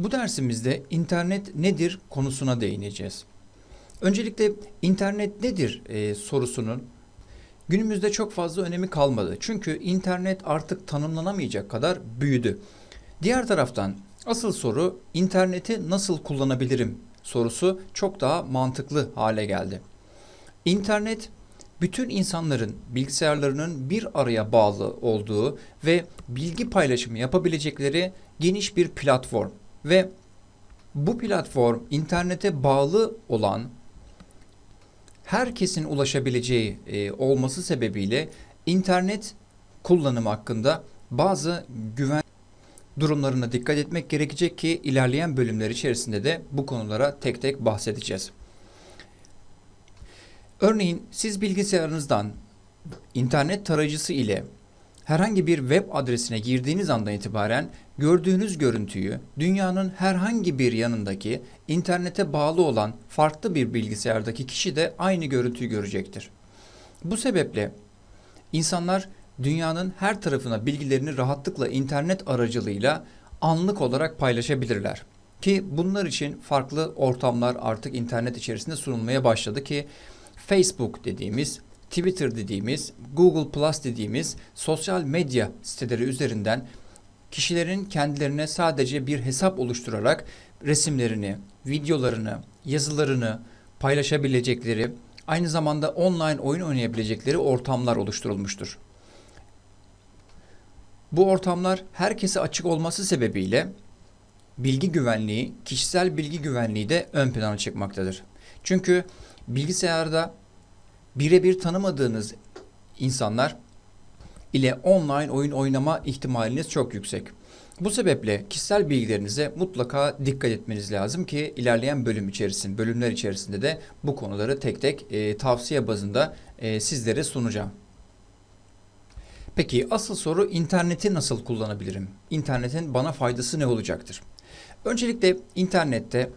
Bu dersimizde internet nedir konusuna değineceğiz. Öncelikle internet nedir e, sorusunun günümüzde çok fazla önemi kalmadı. Çünkü internet artık tanımlanamayacak kadar büyüdü. Diğer taraftan asıl soru interneti nasıl kullanabilirim sorusu çok daha mantıklı hale geldi. İnternet bütün insanların bilgisayarlarının bir araya bağlı olduğu ve bilgi paylaşımı yapabilecekleri geniş bir platform ve bu platform internete bağlı olan herkesin ulaşabileceği e, olması sebebiyle internet kullanımı hakkında bazı güven durumlarına dikkat etmek gerekecek ki ilerleyen bölümler içerisinde de bu konulara tek tek bahsedeceğiz. Örneğin siz bilgisayarınızdan internet tarayıcısı ile herhangi bir web adresine girdiğiniz andan itibaren gördüğünüz görüntüyü dünyanın herhangi bir yanındaki internete bağlı olan farklı bir bilgisayardaki kişi de aynı görüntüyü görecektir. Bu sebeple insanlar dünyanın her tarafına bilgilerini rahatlıkla internet aracılığıyla anlık olarak paylaşabilirler. Ki bunlar için farklı ortamlar artık internet içerisinde sunulmaya başladı ki Facebook dediğimiz, Twitter dediğimiz, Google Plus dediğimiz sosyal medya siteleri üzerinden kişilerin kendilerine sadece bir hesap oluşturarak resimlerini, videolarını, yazılarını paylaşabilecekleri, aynı zamanda online oyun oynayabilecekleri ortamlar oluşturulmuştur. Bu ortamlar herkese açık olması sebebiyle bilgi güvenliği, kişisel bilgi güvenliği de ön plana çıkmaktadır. Çünkü bilgisayarda birebir tanımadığınız insanlar ile online oyun oynama ihtimaliniz çok yüksek. Bu sebeple kişisel bilgilerinize mutlaka dikkat etmeniz lazım ki ilerleyen bölüm içerisinde, bölümler içerisinde de bu konuları tek tek e, tavsiye bazında e, sizlere sunacağım. Peki asıl soru interneti nasıl kullanabilirim? İnternetin bana faydası ne olacaktır? Öncelikle internette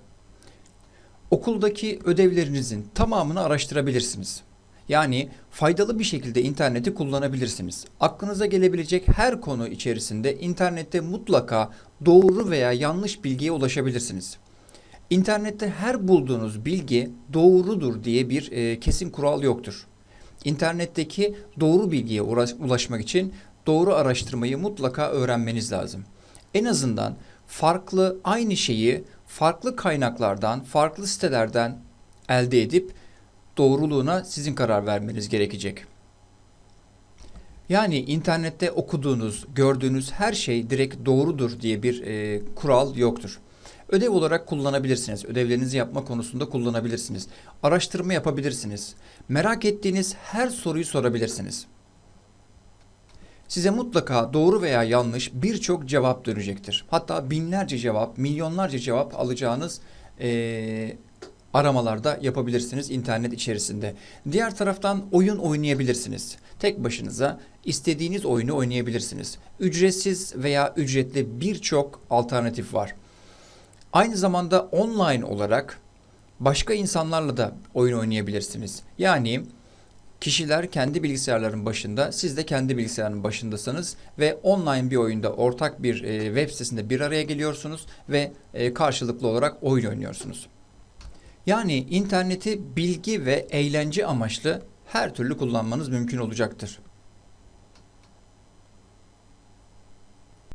okuldaki ödevlerinizin tamamını araştırabilirsiniz. Yani faydalı bir şekilde interneti kullanabilirsiniz. Aklınıza gelebilecek her konu içerisinde internette mutlaka doğru veya yanlış bilgiye ulaşabilirsiniz. İnternette her bulduğunuz bilgi doğrudur diye bir e, kesin kural yoktur. İnternetteki doğru bilgiye ulaşmak için doğru araştırmayı mutlaka öğrenmeniz lazım. En azından farklı aynı şeyi farklı kaynaklardan, farklı sitelerden elde edip doğruluğuna sizin karar vermeniz gerekecek. Yani internette okuduğunuz, gördüğünüz her şey direkt doğrudur diye bir e, kural yoktur. Ödev olarak kullanabilirsiniz. Ödevlerinizi yapma konusunda kullanabilirsiniz. Araştırma yapabilirsiniz. Merak ettiğiniz her soruyu sorabilirsiniz. Size mutlaka doğru veya yanlış birçok cevap dönecektir. Hatta binlerce cevap, milyonlarca cevap alacağınız e, aramalarda yapabilirsiniz internet içerisinde. Diğer taraftan oyun oynayabilirsiniz. Tek başınıza istediğiniz oyunu oynayabilirsiniz. Ücretsiz veya ücretli birçok alternatif var. Aynı zamanda online olarak başka insanlarla da oyun oynayabilirsiniz. Yani kişiler kendi bilgisayarların başında, siz de kendi bilgisayarın başındasınız ve online bir oyunda ortak bir e, web sitesinde bir araya geliyorsunuz ve e, karşılıklı olarak oyun oynuyorsunuz. Yani interneti bilgi ve eğlence amaçlı her türlü kullanmanız mümkün olacaktır.